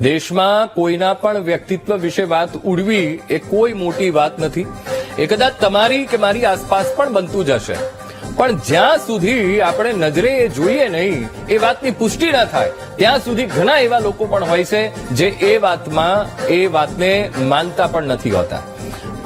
દેશમાં કોઈના પણ વ્યક્તિત્વ વિશે વાત ઉડવી એ કોઈ મોટી વાત નથી. એ કદાચ તમારી કે મારી આસપાસ પણ બનતું જ હશે. પણ જ્યાં સુધી આપણે નજરે એ જોઈએ નહીં, એ વાતની પુષ્ટિ ના થાય, ત્યાં સુધી ઘણા એવા લોકો પણ હોય છે જે એ વાતમાં, એ વાતને માનતા પણ નથી હોતા.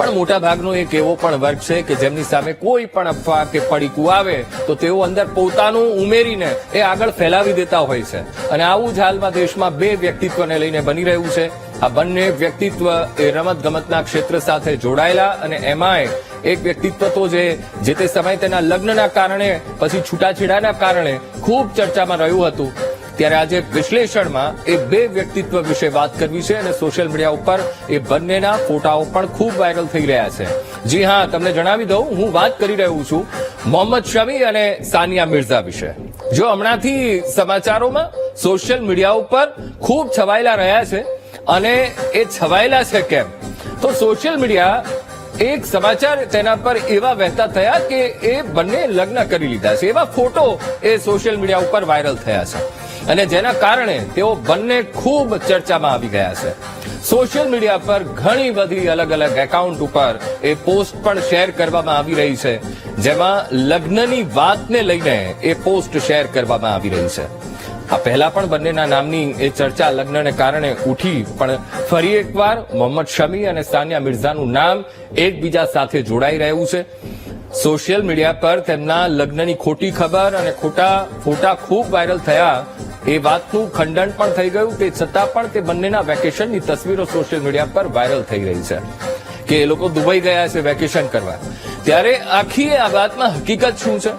પણ મોટા ભાગનો એક એવો પણ વર્ગ છે કે જેમની સામે કોઈ પણ અફવા કે પડીકું આવે, તો તેઓ અંદર પોતાનું ઉમેરીને એ આગળ ફેલાવી દેતા હોય છે. અને આવું જ હાલમાં દેશમાં બે વ્યક્તિત્વને લઈને બની રહ્યું છે. આ બંને વ્યક્તિત્વ એ રમત ગમતના ક્ષેત્ર સાથે જોડાયેલા અને એમાંય એક વ્યક્તિત્વ તો જે જે તે સમયે તેના લગ્નના કારણે, પછી છૂટાછેડાના કારણે ખૂબ ચર્ચામાં રહ્યું હતું. ત્યારે આજે વિશ્લેષણમાં એ બે વ્યક્તિત્વ વિશે વાત કરવી છે અને સોશિયલ મીડિયા ઉપર એ બંનેના ફોટાઓ પણ ખૂબ વાયરલ થઈ રહ્યા છે. જી હા, તમને જણાવી દઉં, હું વાત કરી રહ્યો છું મોહમ્મદ શમી અને સાનિયા મિર્ઝા વિશે. જો હમણાંથી સમાચારોમાં સોશિયલ મીડિયા ઉપર ખૂબ છવાયેલા રહ્યા છે, અને એ છવાયેલા છે કેમ? તો સોશિયલ મીડિયા એક સમાચાર તેના પર એવા વહેતા થયા કે એ બંને લગ્ન કરી લીધા છે. એવા ફોટો એ સોશિયલ મીડિયા ઉપર વાયરલ થયા છે. અને જેના કારણે તેઓ બંને ખૂબ ચર્ચામાં આવી ગયા છે. સોશિયલ મીડિયા પર ઘણી બધી અલગ અલગ એકાઉન્ટ ઉપર એ પોસ્ટ પણ શેર કરવામાં આવી રહી છે. જેમાં લગ્નની વાતને લઈને એ પોસ્ટ શેર કરવામાં આવી રહી છે. આ પહેલા પણ બંનેના નામની એ ચર્ચા લગ્નને કારણે ઉઠી, પણ ફરી એકવાર મોહમ્મદ શમી અને સાનિયા મિર્ઝાનું નામ એકબીજા સાથે જોડાઈ રહ્યું છે. સોશિયલ મીડિયા પર તેમના લગ્નની ખોટી ખબર અને ખોટા ફોટા ખૂબ વાયરલ થયા. એ વાતનું ખંડન પણ થઈ ગયું તે છતાં પણ તે બંનેના વેકેશનની તસવીરો સોશિયલ મીડિયા પર વાયરલ થઈ રહી છે કે એ લોકો દુબઈ ગયા છે વેકેશન કરવા. ત્યારે આખી આ વાતમાં હકીકત શું છે?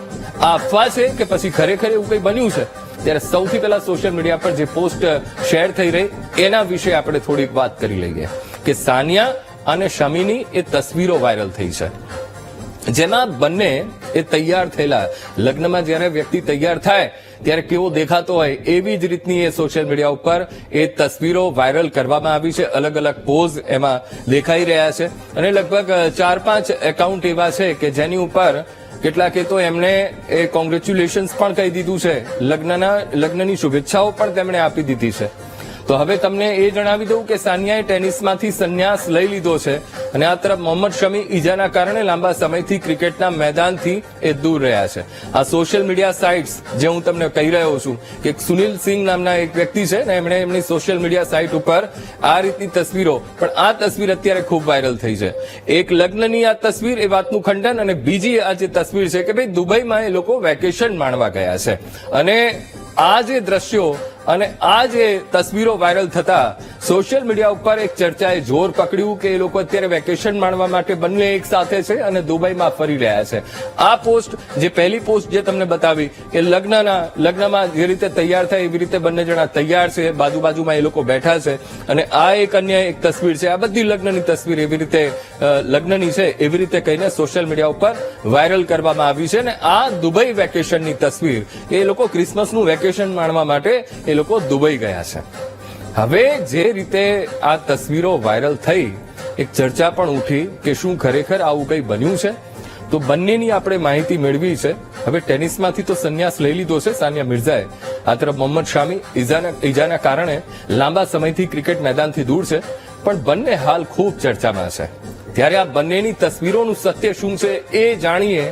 આ અફવા છે કે પછી ખરેખર એવું કંઈ બન્યું છે? ત્યારે સૌથી પહેલા સોશિયલ મીડિયા પર જે પોસ્ટ શેર થઈ રહી, એના વિશે આપણે થોડીક વાત કરી લઈએ કે સાનિયા અને શમીની એ તસવીરો વાયરલ થઈ છે. જેમાં બંને એ તૈયાર થયેલા. લગ્નમાં જ્યારે વ્યક્તિ તૈયાર થાય, ત્યારે કેવો દેખાતો હોય એવી જ રીતની એ સોશિયલ મીડિયા ઉપર એ તસવીરો વાયરલ કરવામાં આવી છે. અલગ અલગ પોઝ એમાં દેખાઈ રહ્યા છે. અને લગભગ ચાર પાંચ એકાઉન્ટ એવા છે કે જેની ઉપર કેટલાકે તો એમણે એ કોંગ્રેચ્યુલેશન્સ પણ કહી દીધું છે. લગ્નના લગ્નની શુભેચ્છાઓ પણ તેમણે આપી દીધી છે. તો હવે તમને એ જણાવી દઉં કે સાનિયાએ ટેનિસમાંથી સંન્યાસ લઈ લીધો છે અને આ તરફ મોહમ્મદ શમી ઈજાના કારણે લાંબા સમયથી ક્રિકેટના મેદાનથી એ દૂર રહ્યા છે. આ સોશિયલ મીડિયા સાઇટ્સ જે હું તમને કહી રહ્યો છું કે સુનિલ સિંહ નામના એક વ્યક્તિ છે ને એમણે એમની સોશિયલ મીડિયા સાઇટ ઉપર આ રીતની તસવીરો, પણ આ તસવીર અત્યારે ખૂબ વાયરલ થઈ છે. એક લગ્નની આ તસવીર એ વાતનું ખંડન અને બીજી આ જે તસવીર છે કે ભાઈ દુબઈમાં એ લોકો વેકેશન માણવા ગયા છે. અને આ જે દ્રશ્યો અને આ જે તસવીરો વાયરલ થતા, સોશિયલ મીડિયા ઉપર એક ચર્ચાએ જોર પકડ્યું કે એ લોકો અત્યારે વેકેશન માણવા માટે બંને એક સાથે છે અને દુબઈમાં ફરી રહ્યા છે. આ પોસ્ટ, જે પહેલી પોસ્ટ જે તમને બતાવી, કે લગ્નના, લગ્નમાં જે રીતે તૈયાર થાય એવી રીતે બંને જણા તૈયાર છે બાજુ બાજુમાં એ લોકો બેઠા છે અને આ એક અન્ય એક તસવીર છે. આ બધી લગ્નની તસવીર એવી રીતે લગ્નની છે એવી રીતે કહીને સોશિયલ મીડિયા ઉપર વાયરલ કરવામાં આવી છે. અને આ દુબઈ વેકેશનની તસવીર એ લોકો ક્રિસમસનું વેકેશન માણવા માટે, એ લોકો દુબઈ ગયા છે. હવે જે રીતે આ તસવીરો વાયરલ થઈ, એક ચર્ચા પણ ઉઠી કે શું ખરેખર આવું કંઈ બન્યું છે? તો બંનેની આપણે માહિતી મેળવી છે. હવે ટેનિસમાંથી તો સંન્યાસ લઈ લીધો છે સાનિયા મિર્ઝાએ. આ તરફ મોહમ્મદ શામી ઈજાના કારણે લાંબા સમયથી ક્રિકેટ મેદાનથી દૂર છે. પણ બંને હાલ ખૂબ ચર્ચામાં છે. ત્યારે આ બંનેની તસવીરોનું સત્ય શું છે એ જાણીએ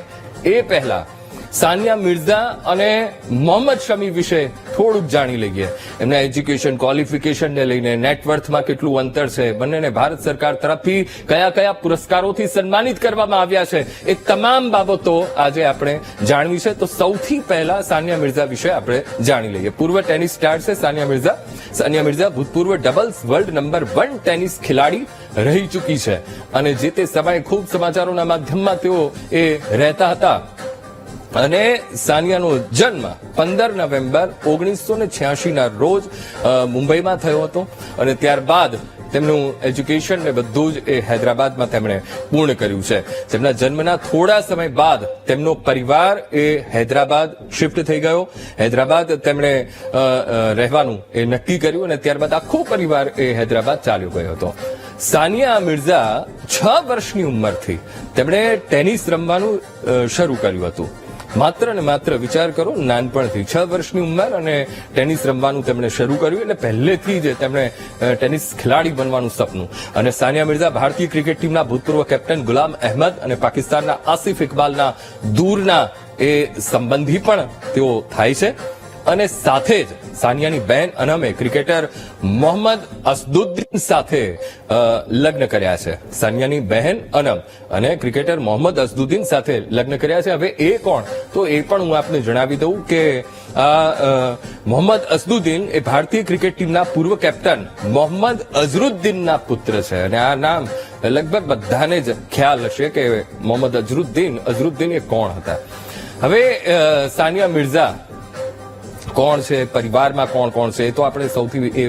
એ પહેલા સાનિયા મિર્ઝા અને મોહમ્મદ શમી વિશે થોડુંક જાણી લઈએ. એમના એજ્યુકેશન ક્વોલિફિકેશનને લઈને નેટવર્થમાં કેટલું અંતર છે, બંનેને ભારત સરકાર તરફથી કયા કયા પુરસ્કારોથી સન્માનિત કરવામાં આવ્યા છે, એ તમામ બાબતો આજે આપણે જાણવી છે. તો સૌથી પહેલા સાનિયા મિર્ઝા વિશે આપણે જાણી લઈએ. પૂર્વ ટેનિસ સ્ટાર છે સાનિયા મિર્ઝા. સાનિયા મિર્ઝા, ભૂતપૂર્વ doubles world number one tennis ખેલાડી રહી ચૂકી છે. અને જે તે સમયે ખૂબ સમાચારોના માધ્યમમાં તેઓ એ રહેતા હતા. અને સાનિયાનો જન્મ પંદર નવેમ્બર ઓગણીસો ને છ્યાસીના રોજ મુંબઈમાં થયો હતો. અને ત્યારબાદ તેમનું એજ્યુકેશન ને બધું જ એ હૈદરાબાદમાં તેમણે પૂર્ણ કર્યું છે. તેમના જન્મના થોડા સમય બાદ તેમનો પરિવાર એ હૈદરાબાદ શિફ્ટ થઈ ગયો. હૈદરાબાદ તેમણે રહેવાનું એ નક્કી કર્યું અને ત્યારબાદ આખો પરિવાર એ હૈદરાબાદ ચાલ્યો ગયો હતો. સાનિયા મિર્ઝા છ વર્ષની ઉંમરથી તેમણે ટેનિસ રમવાનું શરૂ કર્યું હતું. માત્ર ને માત્ર વિચાર કરો, નાનપણથી છ વર્ષની ઉંમર અને ટેનિસ રમવાનું તેમણે શરૂ કર્યું એટલે પહેલેથી જ તેમણે ટેનિસ ખેલાડી બનવાનું સપનું. અને સાનિયા મિર્ઝા ભારતીય ક્રિકેટ ટીમના ભૂતપૂર્વ કેપ્ટન ગુલામ અહેમદ અને પાકિસ્તાનના આસિફ ઇકબાલના દૂરના એ સંબંધી પણ તેઓ થાય છે. અને સાથે જ સાનિયાની બહેન અનમે ક્રિકેટર મોહમ્મદ અસદુદ્દીન સાથે લગ્ન કર્યા છે. સાનિયાની બહેન અનમ અને ક્રિકેટર મોહમ્મદ અસદુદ્દીન સાથે લગ્ન કર્યા છે. હવે એ કોણ? તો એ પણ હું આપને જણાવી દઉં કે આ મોહમ્મદ અસદુદ્દીન એ ભારતીય ક્રિકેટ ટીમના પૂર્વ કેપ્ટન મોહમ્મદ અઝરુદ્દીનના પુત્ર છે. અને આ નામ લગભગ બધાને જ ખ્યાલ હશે કે મોહમ્મદ અઝરુદ્દીન અઝરુદ્દીન એ કોણ હતા? હવે સાનિયા મિર્ઝા કોણ છે, પરિવારમાં કોણ કોણ છે, એ તો આપણે સૌથી એ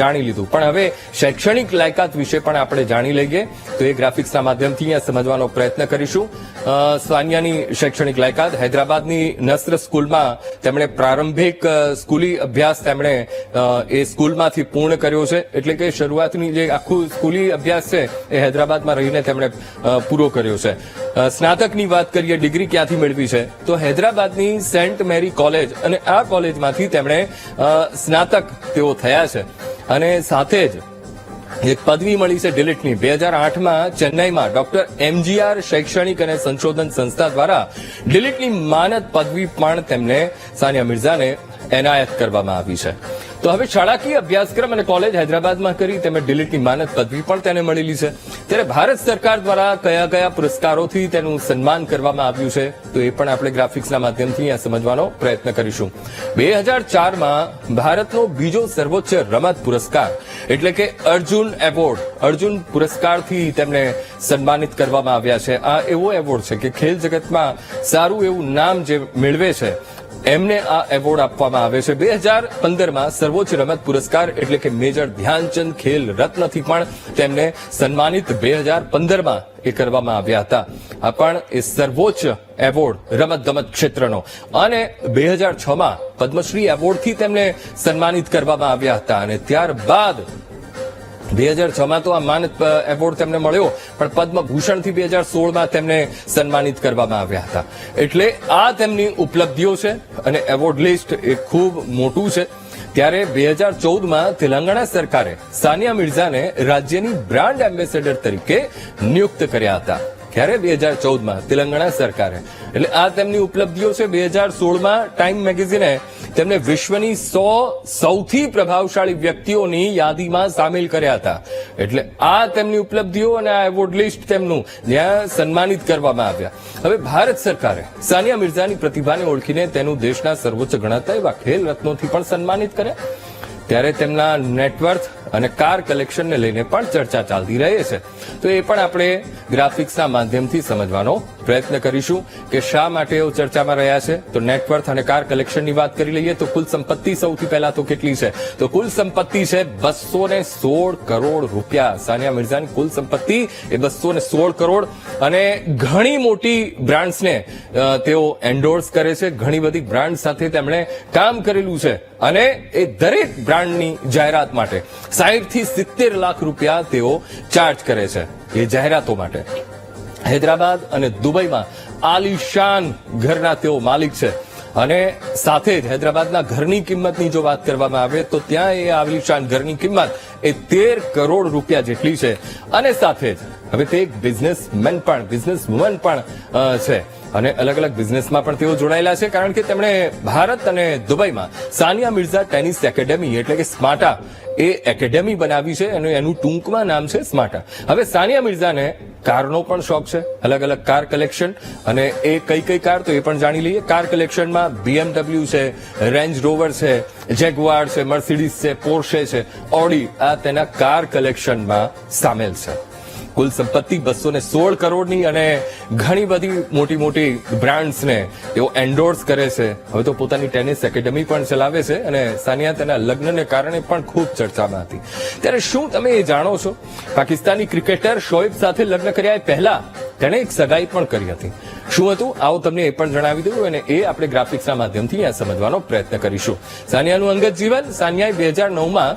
જાણી લીધું. પણ હવે શૈક્ષણિક લાયકાત વિશે પણ આપણે જાણી લઈએ, તો એ ગ્રાફિક્સના માધ્યમથી અહીંયા સમજવાનો પ્રયત્ન કરીશું. સાનિયાની શૈક્ષણિક લાયકાત, હૈદરાબાદની નસ્ર સ્કૂલમાં તેમણે પ્રારંભિક સ્કૂલી અભ્યાસ તેમણે એ સ્કૂલમાંથી પૂર્ણ કર્યો છે. એટલે કે શરૂઆતની જે આખું સ્કૂલી અભ્યાસ છે, એ હૈદરાબાદમાં રહીને તેમણે પૂરો કર્યો છે. સ્નાતકની વાત કરીએ, ડિગ્રી ક્યાંથી મેળવી છે? તો હૈદરાબાદની સેન્ટ મેરી કોલેજ અને આ કોલેજમાંથી તેમણે સ્નાતક તેઓ થયા છે. અને સાથે જ એક પદવી મળી છે ડિલિટની. બે હજાર આઠમાં ચેન્નાઈમાં ડોક્ટર એમજીઆર શૈક્ષણિક અને સંશોધન સંસ્થા દ્વારા ડિલીટની માનદ પદવી પણ તેમને સાનિયા મિર્ઝાને એનાયત કરવામાં આવી છે. તો હવે શાળાકીય અભ્યાસક્રમ અને કોલેજ હૈદરાબાદમાં કરી તેમજ ડિલીટની માનદ પદવી પણ તેને મળેલી છે. ત્યારે ભારત સરકાર દ્વારા કયા કયા પુરસ્કારોથી તેનું સન્માન કરવામાં આવ્યું છે, તો એ પણ આપણે ગ્રાફિક્સના માધ્યમથી અહીંયા સમજવાનો પ્રયત્ન કરીશું. બે હજાર ચારમાં ભારતનો બીજો સર્વોચ્ચ રમત પુરસ્કાર, એટલે કે અર્જુન એવોર્ડ, અર્જુન પુરસ્કારથી તેમને સન્માનિત કરવામાં આવ્યા છે. આ એવો એવોર્ડ છે કે ખેલ જગતમાં સારું એવું નામ જે મેળવે છે એમને આ એવોર્ડ આપવામાં આવે છે. બે હજાર પંદરમાં સર્વોચ્ચ રમત પુરસ્કાર એટલે કે મેજર ધ્યાનચંદ ખેલ રત્નથી પણ તેમને સન્માનિત બે હજાર પંદરમાં એ કરવામાં આવ્યા હતા. આ પણ એ સર્વોચ્ચ એવોર્ડ રમત ગમત ક્ષેત્રનો. અને બે હજાર છમાં પદ્મશ્રી એવોર્ડથી તેમને સન્માનિત કરવામાં આવ્યા હતા. અને ત્યારબાદ બે હજાર છમાં તો આ માન એવોર્ડ તેમને મળ્યો, પણ પદ્મભૂષણથી બે હજાર સોળમાં તેમને સન્માનિત કરવામાં આવ્યા હતા. એટલે આ તેમની ઉપલબ્ધિઓ છે અને એવોર્ડ લિસ્ટ એ ખૂબ મોટું છે. ત્યારે બે હજાર ચૌદમાં તેલંગાણા સરકારે સાનિયા મિર્ઝાને રાજ્યની બ્રાન્ડ એમ્બેસેડર તરીકે નિયુક્ત કર્યા હતા. ક્યારે બે હજાર ચૌદમાં? તેલંગાણા સરકારે. એટલે આ તેમની ઉપલબ્ધિઓ છે. બે હજાર સોળમાં ટાઈમ મેગેઝિને તેમને વિશ્વની સો, સૌથી પ્રભાવશાળી વ્યક્તિઓની યાદીમાં સામેલ કર્યા હતા. એટલે આ તેમની ઉપલબ્ધિઓ અને આ એવોર્ડ લિસ્ટ તેમનું જ્યાં સન્માનિત કરવામાં આવ્યા. હવે ભારત સરકારે સાનિયા મિર્ઝાની પ્રતિભાને ઓળખીને તેનું દેશના સર્વોચ્ચ ગણાતા એવા ખેલ રત્નોથી પણ સન્માનિત કર્યા. ત્યારે તેમના નેટવર્થ અને કાર કલેક્શનને લઈને પણ ચર્ચા ચાલતી રહે છે. તો એ પણ આપણે ગ્રાફિક્સના માધ્યમથી સમજવાનો પ્રયત્ન કરીશું કે શા માટે એઓ ચર્ચામાં રહ્યા છે? તો નેટવર્થ અને કાર કલેક્શનની વાત કરી લઈએ તો કુલ સંપત્તિ સૌથી પહેલા તો કેટલી છે? તો કુલ સંપત્તિ છે બસો ને સોળ કરોડ રૂપિયા. સાનિયા મિર્ઝાની કુલ સંપત્તિ એ બસો ને સોળ કરોડ. અને ઘણી મોટી બ્રાન્ડ્સને તેઓ એન્ડોર્સ કરે છે. ઘણી બધી બ્રાન્ડ સાથે તેમણે કામ કરેલું છે. અને એ દરેક બ્રાન્ડની જાહેરાત માટે સાહીઠથી સિત્તેર લાખ રૂપિયા તેઓ ચાર્જ કરે છે એ જાહેરાતો માટે. હૈદરાબાદ અને દુબઈમાં આલિશાન ઘરના તેઓ માલિક છે. અને સાથે જ હૈદરાબાદના ઘરની કિંમતની જો વાત કરવામાં આવે તો ત્યાં એ આલિશાન ઘરની કિંમત એ તેર કરોડ રૂપિયા જેટલી છે. અને સાથે જ હવે તે એક બિઝનેસમેન પણ બિઝનેસ વુમન પણ છે. અને અલગ અલગ બિઝનેસમાં પણ તેઓ જોડાયેલા છે, કારણ કે તેમણે ભારત અને દુબઈમાં સાનિયા મિર્ઝા ટેનિસ એકેડેમી, એટલે કે સ્માટા એ એકેડેમી બનાવી છે અને એનું ટૂંકમાં નામ છે સ્માટા હવે સાનિયા મિર્ઝાને કારનો પણ શોખ છે અલગ અલગ કાર કલેક્શન, અને એ કઈ કઈ કાર તો એ પણ જાણી લઈએ. કાર કલેક્શનમાં બીએમડબલ્યુ છે રેન્જ રોવર છે જેગવાર છે મર્સિડીઝ છે પોર્શે છે ઓડી આ તેના કાર કલેક્શનમાં સામેલ છે. કુલ સંપત્તિ બસો ને સોળ કરોડની અને ઘણી બધી મોટી મોટી બ્રાન્ડ્સને તેઓ એન્ડોર્સ કરે છે. હવે તો પોતાની ટેનિસ એકેડમી પણ ચલાવે છે અને સાનિયા તેના લગ્નને કારણે પણ ખૂબ ચર્ચામાં હતી. ત્યારે શું તમે એ જાણો છો? પાકિસ્તાની ક્રિકેટર શોએબ સાથે લગ્ન કર્યા પહેલા તેણે એક સગાઈ પણ કરી હતી. શું હતું? આવો તમને એ પણ જણાવી દઉં અને એ આપણે ગ્રાફિક્સના માધ્યમથી આ સમજવાનો પ્રયત્ન કરીશું. સાનિયાનું અંગત જીવન સાનિયાએ બે હજાર નવમાં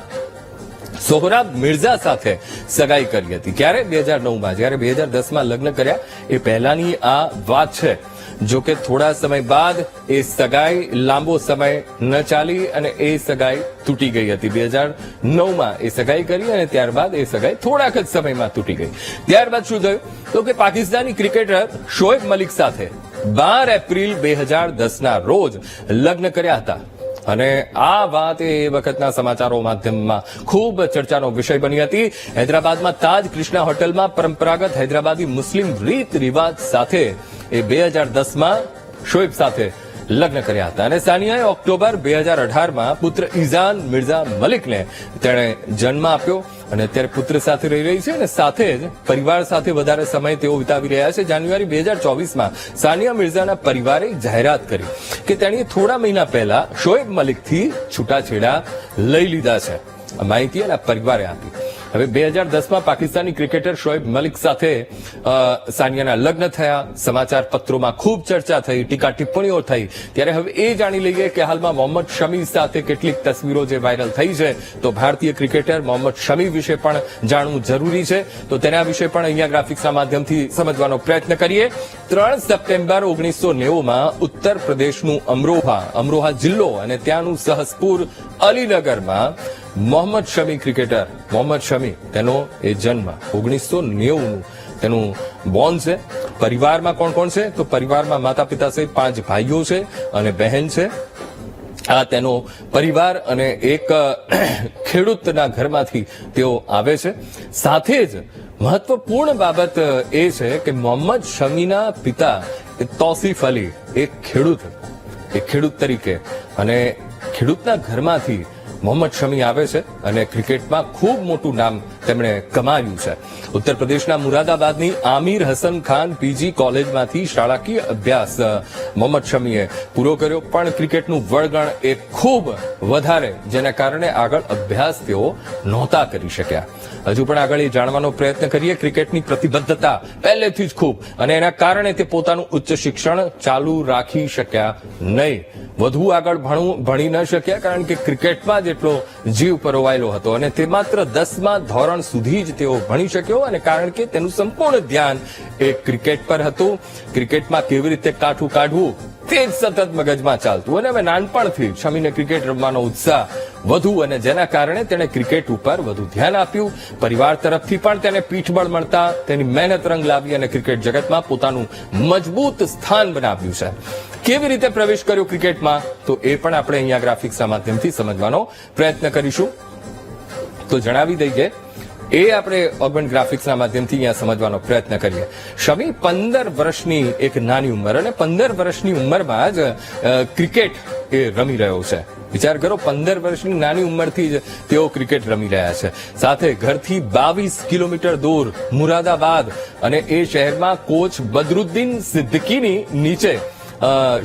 સોહરાબ મિર્ઝા સાથે સગાઈ કરી હતી. ક્યારે? બે હજાર નવમાં. જ્યારે બે હજાર દસમાં લગ્ન કર્યા, એ પહેલાની આ વાત છે. જો કે થોડા સમય બાદ એ સગાઈ લાંબો સમય ન ચાલી અને એ સગાઈ તૂટી ગઈ હતી. બે હજાર નવમાં એ સગાઈ કરી અને ત્યારબાદ એ સગાઈ થોડાક જ સમયમાં તૂટી ગઈ. ત્યારબાદ શું થયું? તો કે પાકિસ્તાની ક્રિકેટર શોએબ મલિક સાથે બાર એપ્રિલ બે હજાર દસના રોજ લગ્ન કર્યા હતા. અને આ વાત એ વખતના સમાચારો માધ્યમમાં ખૂબ ચર્ચાનો વિષય બની હતી. હૈદરાબાદમાં તાજ કૃષ્ણા હોટલમાં પરંપરાગત હૈદરાબાદી મુસ્લિમ રીત રિવાજ સાથે એ બે હજાર દસમાં શોએબ સાથે લગ્ન કર્યા હતા. અને સાનિયાએ ઓક્ટોબર બે હજાર અઢારમાં પુત્ર ઇઝાન મિર્ઝા મલિકને તેણે જન્મ આપ્યો અને અત્યારે પુત્ર સાથે રહી રહી છે અને સાથે જ પરિવાર સાથે વધારે સમય તેઓ વિતાવી રહ્યા છે. જાન્યુઆરી બે હજાર ચોવીસમાં સાનિયા મિર્ઝાના પરિવારે જાહેરાત કરી કે તેણીએ થોડા મહિના પહેલા શોએબ મલિકથી છૂટાછેડા લઈ લીધા છે. માહિતી એના પરિવારે આપી. હવે બે હજાર દસમાં પાકિસ્તાની ક્રિકેટર શોએબ મલિક સાથે સાનિયાના લગ્ન થયા. સમાચાર પત્રોમાં ખૂબ ચર્ચા થઈ, ટીકા ટિપ્પણીઓ થઈ. ત્યારે હવે એ જાણી લઈએ કે હાલમાં મોહમ્મદ શમી સાથે કેટલીક તસવીરો જે વાયરલ થઈ છે, તો ભારતીય ક્રિકેટર મોહમ્મદ શમી વિશે પણ જાણવું જરૂરી છે. તો તેના વિશે પણ અહીંયા ગ્રાફિક્સના માધ્યમથી સમજવાનો પ્રયત્ન કરીએ. ત્રણ સપ્ટેમ્બર ઓગણીસો નેવુંમાં ઉત્તર પ્રદેશનું અમરોહા અમરોહા જિલ્લો અને ત્યાંનું સહસપુર અલીનગરમાં મોહમ્મદ શમી ક્રિકેટર. મોહમ્મદ શમી, તેનો એ જન્મ ઓગણીસો નેવું તેનું બોર્ન છે, પરિવારમાં કોણ કોણ છે? તો પરિવારમાં માતા પિતા સહિત પાંચ ભાઈઓ છે અને બહેન છે. આ તેનો પરિવાર અને એક ખેડૂતના ઘરમાંથી તેઓ આવે છે. સાથે જ મહત્વપૂર્ણ બાબત એ છે કે મોહમ્મદ શમીના પિતા તોસીફ અલી, એક ખેડૂત એ ખેડૂત તરીકે. અને ખેડૂતના ઘરમાંથી મોહમ્મદ શમી આવે છે અને ક્રિકેટમાં ખૂબ મોટું નામ તેમણે કમાયું છે. ઉત્તર પ્રદેશના મુરાદાબાદની આમિર હસન ખાન પીજી કોલેજમાંથી શાળાકીય અભ્યાસ મોહમ્મદ શમીએ પૂરો કર્યો, પણ ક્રિકેટનું વળગણ એ ખૂબ વધારે, જેના કારણે આગળ અભ્યાસ તેઓ નહોતા કરી શક્યા. હજુ પણ આગળ એ જાણવાનો પ્રયત્ન કરીએ, ક્રિકેટની પ્રતિબદ્ધતા પહેલેથી જ ખૂબ અને એના કારણે તે પોતાનું ઉચ્ચ શિક્ષણ ચાલુ રાખી શક્યા નહીં. વધુ આગળ ભણવું, ભણી ન શક્યા, કારણ કે ક્રિકેટમાં જ એટલો જીવ પરોવાયેલો હતો અને તે માત્ર દસમા ધોરણ સુધી જ તેઓ ભણી શક્યો અને કારણ કે તેનું સંપૂર્ણ ધ્યાન એ ક્રિકેટ પર હતું. ક્રિકેટમાં કેવી રીતે કાઠું કાઢવું તે જ સતત મગજમાં ચાલતું અને હવે નાનપણથી શમીને ક્રિકેટ રમવાનો ઉત્સાહ વધુ અને જેના કારણે તેણે ક્રિકેટ ઉપર વધુ ધ્યાન આપ્યું. પરિવાર તરફથી પણ તેને પીઠબળ મળતા તેની મહેનત રંગ લાવી અને ક્રિકેટ જગતમાં પોતાનું મજબૂત સ્થાન બનાવ્યું છે. કેવી રીતે પ્રવેશ કર્યો ક્રિકેટમાં? તો એ પણ આપણે અહીંયા ગ્રાફિક્સના માધ્યમથી સમજવાનો પ્રયત્ન કરીશું. તો જણાવી દઈએ એ આપણે ઓગમેન્ટ ગ્રાફિક્સના માધ્યમથી અહીંયા સમજવાનો પ્રયત્ન કરીએ. શમી, પંદર વર્ષની એક નાની ઉંમર અને પંદર વર્ષની ઉંમરમાં જ ક્રિકેટ એ રમી રહ્યો છે. વિચાર કરો, પંદર વર્ષની નાની ઉંમરથી જ તેઓ ક્રિકેટ રમી રહ્યા છે. સાથે ઘરથી બાવીસ કિલોમીટર દૂર મુરાદાબાદ અને એ શહેરમાં કોચ બદરુદ્દીન સિદ્દીકીની નીચે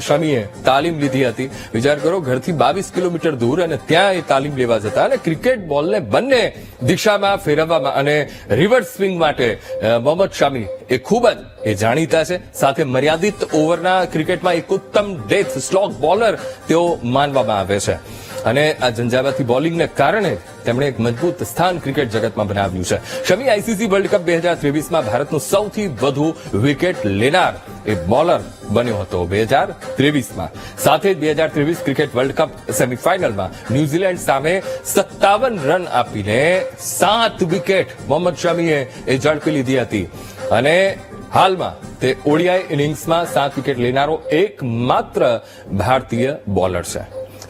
શમીએ તાલીમ લીધી હતી. વિચાર કરો, ઘરથી બાવીસ કિલોમીટર દૂર અને ત્યાં એ તાલીમ લેવા જતા અને ક્રિકેટ બોલને બંને દિશામાં ફેરવવામાં અને રિવર્સ સ્વિંગ માટે મોહમ્મદ શામી એ ખૂબ જ એ જાણીતા છે. સાથે મર્યાદિત ઓવરના ક્રિકેટમાં એક ઉત્તમ ડેથ સ્લોક બોલર તેઓ માનવામાં આવે છે. અને આ ઝંઝાવાતી બોલિંગને કારણે તેમણે એક મજબૂત સ્થાન ક્રિકેટ જગતમાં બનાવ્યું છે. શમી આઈસીસી વર્લ્ડ કપ બે હજાર ત્રેવીસમાં ભારતનું સૌથી વધુ વિકેટ લેનાર એ બોલર બન્યો હતો બે હજાર ત્રેવીસમાં. સાથે જ બે હજાર ત્રેવીસ ક્રિકેટ વર્લ્ડ કપ સેમીફાઇનલમાં ન્યુઝીલેન્ડ સામે સત્તાવન રન આપીને સાત વિકેટ મોહમ્મદ શમીએ એ ઝડપી લીધી હતી. અને હાલમાં તે ઓડીઆઈ ઇનિંગ્સમાં સાત વિકેટ લેનારો એકમાત્ર ભારતીય બોલર છે.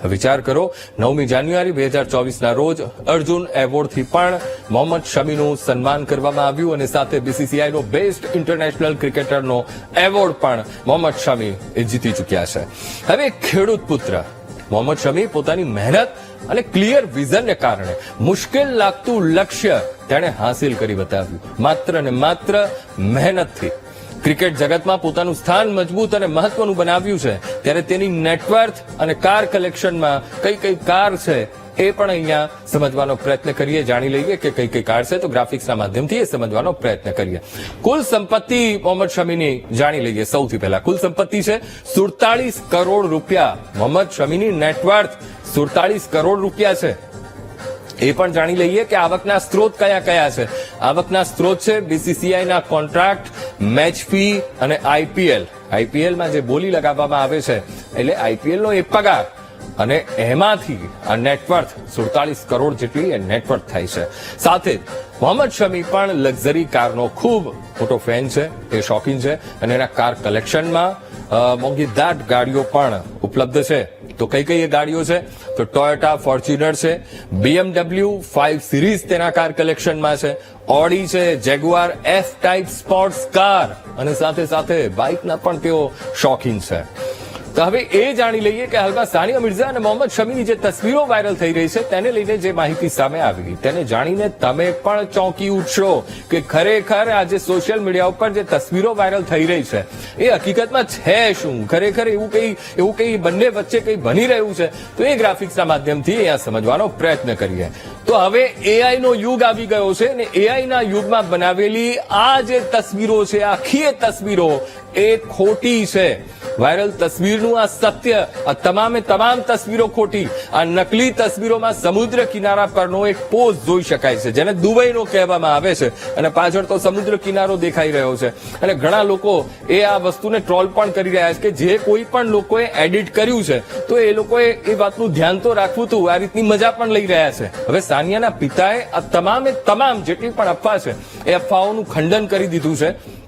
વિચાર કરો, નવમી જાન્યુઆરી બે હજાર ચોવીસના રોજ અર્જુન એવોર્ડથી પણ મોહમ્મદ શમીનું સન્માન કરવામાં આવ્યું અને સાથે બીસીસીઆઈનો બેસ્ટ ઇન્ટરનેશનલ ક્રિકેટરનો એવોર્ડ પણ મોહમ્મદ શમી એ જીતી ચૂક્યા છે. હવે ખેડૂત પુત્ર. મોહમ્મદ શમી પોતાની મહેનત અને ક્લિયર વિઝનને કારણે મુશ્કેલ લાગતું લક્ષ્ય તેણે હાંસિલ કરી બતાવ્યું. માત્ર ને માત્ર મહેનતથી. ક્રિકેટ જગતમાં પોતાનું સ્થાન મજબૂત અને મહત્વનું બનાવ્યું છે. ત્યારે તેની નેટવર્થ અને કાર કલેક્શનમાં કઈ કઈ કાર છે એ પણ અહીંયા સમજવાનો પ્રયત્ન કરીએ. જાણી લઈએ કે કઈ કઈ કાર છે તો ગ્રાફિક્સના માધ્યમથી એ સમજવાનો પ્રયત્ન કરીએ. કુલ સંપત્તિ મોહમ્મદ શમીની જાણી લઈએ સૌથી પહેલા. કુલ સંપત્તિ છે સુડતાલીસ કરોડ રૂપિયા. મોહમ્મદ શમીની નેટવર્થ સુડતાલીસ કરોડ રૂપિયા છે. એ પણ જાણી લઈએ કે આવકના સ્ત્રોત કયા કયા છે. આવકના સ્ત્રોત છે બીસીસીઆઈના કોન્ટ્રાક્ટ, મેચ ફી અને આઈપીએલ આઈપીએલમાં જે બોલી લગાવવામાં આવે છે, એટલે આઈપીએલનો એ પગાર અને એમાંથી આ નેટવર્થ સુડતાલીસ કરોડ જેટલી એ નેટવર્થ થાય છે. સાથે મોહમ્મદ શમી પણ લક્ઝરી કારનો ખૂબ મોટો ફેન છે, એ શોખીન છે અને એના કાર કલેક્શનમાં મોંઘીદાટ ગાડીઓ પણ ઉપલબ્ધ છે. તો કઈ કઈ ગાડીઓ છે? તો ટોયોટા ફોર્ચ્યુનર છે બીએમડબલ્યુ ફાઇવ સિરીઝ તેના કાર કલેક્શનમાં છે ઓડી છે Jaguar F type sports car અને સાથે સાથે બાઇકના પણ તેઓ શોખીન છે. તો હવે એ જાણી લઈએ કે હાલમાં સાનિયા મિર્ઝા અને મોહમ્મદ શમીની જે તસવીરો વાયરલ થઈ રહી છે, તેને લઈને જે માહિતી સામે આવી તેને જાણીને તમે પણ ચોંકી ઉઠશો કે ખરેખર આજે સોશિયલ મીડિયા ઉપર જે તસવીરો વાયરલ થઈ રહી છે, એ હકીકતમાં છે શું? ખરેખર એવું કઈ એવું કઈ બંને વચ્ચે કઈ બની રહ્યું છે? તો એ ગ્રાફિક્સના માધ્યમથી અહીંયા સમજવાનો પ્રયત્ન કરીએ. તો હવે એઆઈ નો યુગ આવી ગયો છે અને એઆઈ ના યુગમાં બનાવેલી આ જે તસવીરો છે, આખી એ તસવીરો એ ખોટી છે. વાયરલ તસવીરનું આ સત્ય, આ તમામે તમામ તસવીરો ખોટી, આ નકલી તસવીરોમાં સમુદ્ર કિનારા પરનો એક પોઝ જોઈ શકાય છે, જેને દુબઈનો કહેવામાં આવે છે. અને પાછળ તો સમુદ્ર કિનારો દેખાઈ રહ્યો છે. અને ઘણા લોકો એ આ વસ્તુને ટ્રોલ પણ કરી રહ્યા છે કે જે કોઈ પણ લોકોએ એડિટ કર્યું છે, તો એ લોકોએ એ વાતનું ધ્યાન તો રાખવું હતું, આ રીતની મજા પણ લઈ રહ્યા છે. હવે સાનિયાના પિતાએ આ તમામે તમામ જેટલી પણ અફવા છે, એ અફવાઓનું ખંડન કરી દીધું છે.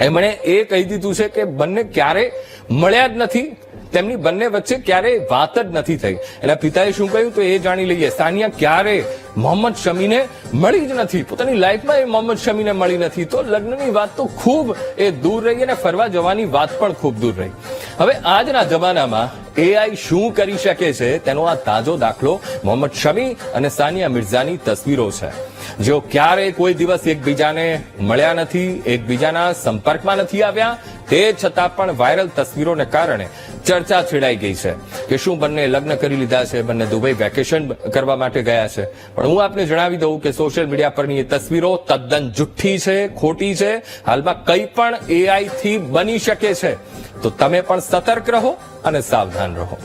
એમણે એ કહી દીધું છે કે બંને ક્યારે મળ્યા જ નથી. તેમની બંને વચ્ચે ક્યારેય વાત જ નથી થઈ. એટલે પિતાએ શું કહ્યું? તો એ જાણી લઈએ, સાનિયા, ક્યારે મોહમ્મદ શમીને મળી જ નથી? પોતાની લાઈફમાં એ મોહમ્મદ શમીને મળી નથી. તો લગ્નની વાત તો ખૂબ એ દૂર રહી અને ફરવા જવાની વાત પણ ખૂબ દૂર રહી. હવે આજના જમાનામાં એઆઈ શું કરી શકે છે? તેનો આ તાજો દાખલો મોહમ્મદ શમી અને સાનિયા મિર્ઝાની તસવીરો છે. જેઓ ક્યારેય કોઈ દિવસ એકબીજાને મળ્યા નથી, એકબીજાના સંપર્કમાં નથી આવ્યા તે છતાં પણ વાયરલ તસવીરોને કારણે ચર્ચા છેડાઈ ગઈ છે કે શું બંને લગ્ન કરી લીધા છે, બંને દુબઈ વેકેશન કરવા માટે ગયા છે. પણ હું આપને જણાવી દઉં કે સોશિયલ મીડિયા પરની એ તસવીરો તદ્દન જુઠ્ઠી છે, ખોટી છે. હાલમાં કંઈ પણ એઆઈ થી બની શકે છે. તો તમે પણ સતર્ક રહો અને સાવધાન રહો.